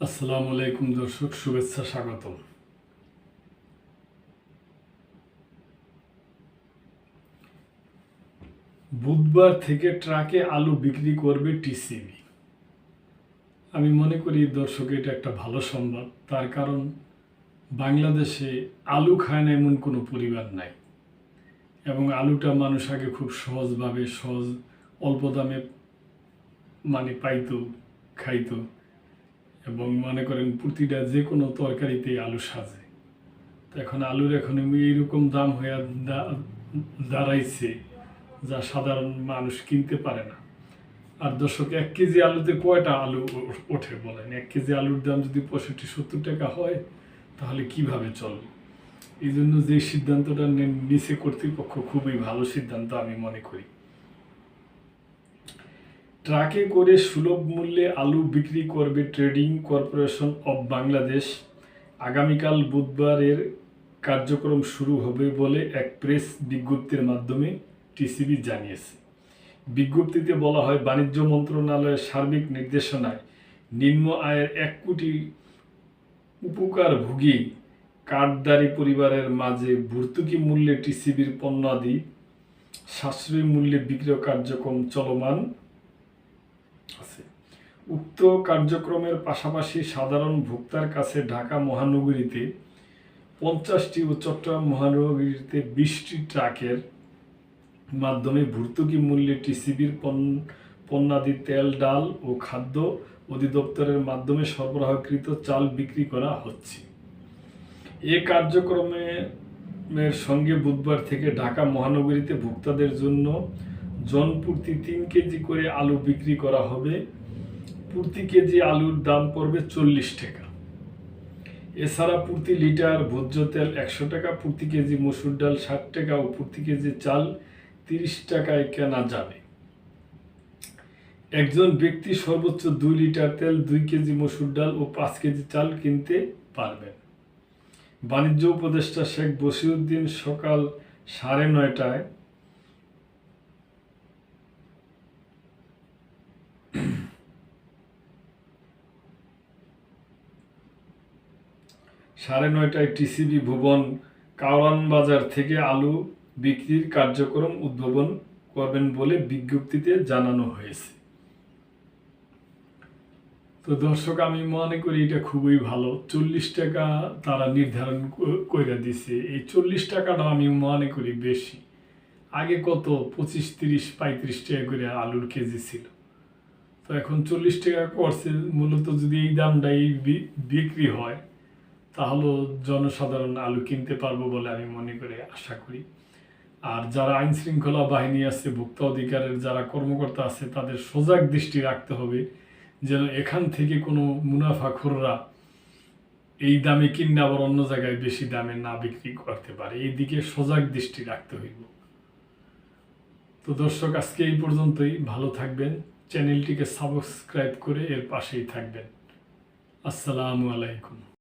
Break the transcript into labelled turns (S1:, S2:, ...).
S1: আসসালামু আলাইকুম দর্শক, শুভেচ্ছা স্বাগতম। বুধবার থেকে ট্রাকে আলু বিক্রি করবে টিসিবি। আমি মনে করি, দর্শক, এটা একটা ভালো সংবাদ তার কারণ, বাংলাদেশে আলু খায় না এমন কোনো পরিবার নাই। এবং আলুটা মানুষ আগে খুব সহজভাবে, সহজ, অল্প দামে মানে পাইতো, খাইতো। এবং মনে করেন প্রতিটা যে কোনো তরকারিতেই আলু সাজে। তো এখন আলুর এখন এইরকম দাম হয়ে দাঁড়াইছে যা সাধারণ মানুষ কিনতে পারে না। আর দর্শক, এক কেজি আলুতে কয়টা আলু ওঠে বলেন? এক কেজি আলুর দাম যদি পঁয়ষট্টি, সত্তর টাকা হয়, তাহলে কীভাবে চলবে এই জন্য যে সিদ্ধান্তটা নে- নিছে কর্তৃপক্ষ খুবই ভালো সিদ্ধান্ত আমি মনে করি। ট্রাকে করে সুলভ মূল্যে আলু বিক্রি করবে ট্রেডিং কর্পোরেশন অব বাংলাদেশ। আগামীকাল বুধবারের কার্যক্রম শুরু হবে বলে এক প্রেস বিজ্ঞপ্তির মাধ্যমে টিসিবি জানিয়েছে। বিজ্ঞপ্তিতে বলা হয়, বাণিজ্য মন্ত্রণালয়ের সার্বিক নির্দেশনায় নিম্ন আয়ের এক কোটি উপকারভোগী কার্ডদারি পরিবারের মাঝে ভর্তুকি মূল্যে টিসিবির পণ্যাদি সাশ্রয়ী মূল্যে বিক্রয় কার্যক্রম চলমান। আছে। উক্ত কার্যক্রমের পাশাপাশি সাধারণ ভোক্তার কাছে ঢাকা মহানগরীতে পঞ্চাশটি ও চট্টগ্রাম মহানগরীতে বিশটি ট্রাকের মাধ্যমে ভর্তুকি মূল্যে টিসিবির পণ্যাদি তেল, ডাল ও খাদ্য অধিদপ্তরের মাধ্যমে সরবরাহকৃত চাল বিক্রি করা হচ্ছে। এ কার্যক্রমে, এর সঙ্গে বুধবার থেকে ঢাকা মহানগরীতে ভোক্তাদের জন্য জনপ্রতি তিন কেজি করে আলু বিক্রি করা হবে। প্রতি কেজি আলুর দাম পড়বে চল্লিশ টাকা। এছাড়া প্রতি লিটার ভোজ্য তেল একশো টাকা, প্রতি কেজি মসুর ডাল ষাট টাকা ও প্রতি কেজি চাল তিরিশ টাকায় কেনা যাবে। একজন ব্যক্তি সর্বোচ্চ দুই লিটার তেল, দুই কেজি মসুর ডাল ও পাঁচ কেজি চাল কিনতে পারবেন। বাণিজ্য উপদেষ্টা শেখ বসিউদ্দিন সকাল সাড়ে নয়টায় সাড়ে নয়টায় টিসিবি ভুবন কাওয়ান বাজার থেকে আলু বিক্রির কার্যক্রম উদ্ভাবন করবেন বলে বিজ্ঞপ্তিতে জানানো হয়েছে। তো দর্শক, আমি মনে করি এটা খুবই ভালো। চল্লিশ টাকা তারা নির্ধারণ করে দিছে। এই চল্লিশ টাকাটা আমি মনে করি বেশি। আগে কত? পঁচিশ, তিরিশ, পঁয়ত্রিশ টাকা করে আলুর কেজি ছিল। তো এখন চল্লিশ টাকা করছে। মূলত যদি এই দামটাই বি- বিক্রি হয় তাহলে জনসাধারণ আলু কিনতে পারব বলে আমি মনে করে আশা করি। আর যারা আইন শৃঙ্খলা বাহিনী আছে, ভোক্তা অধিকারের যারা কর্মকর্তা আছে, তাদের সজাগ দৃষ্টি রাখতে হবে যেন এখান থেকে কোনো মুনাফাখোররা এই দামে কিনে আবার অন্য জায়গায় বেশি দামে না বিক্রি করতে পারে। এই দিকে সজাগ দৃষ্টি রাখতে হইব। তো দর্শক, আজকে এই পর্যন্তই। ভালো থাকবেন। চ্যানেলটিকে সাবস্ক্রাইব করে এর পাশেই থাকবেন। আসসালামু আলাইকুম।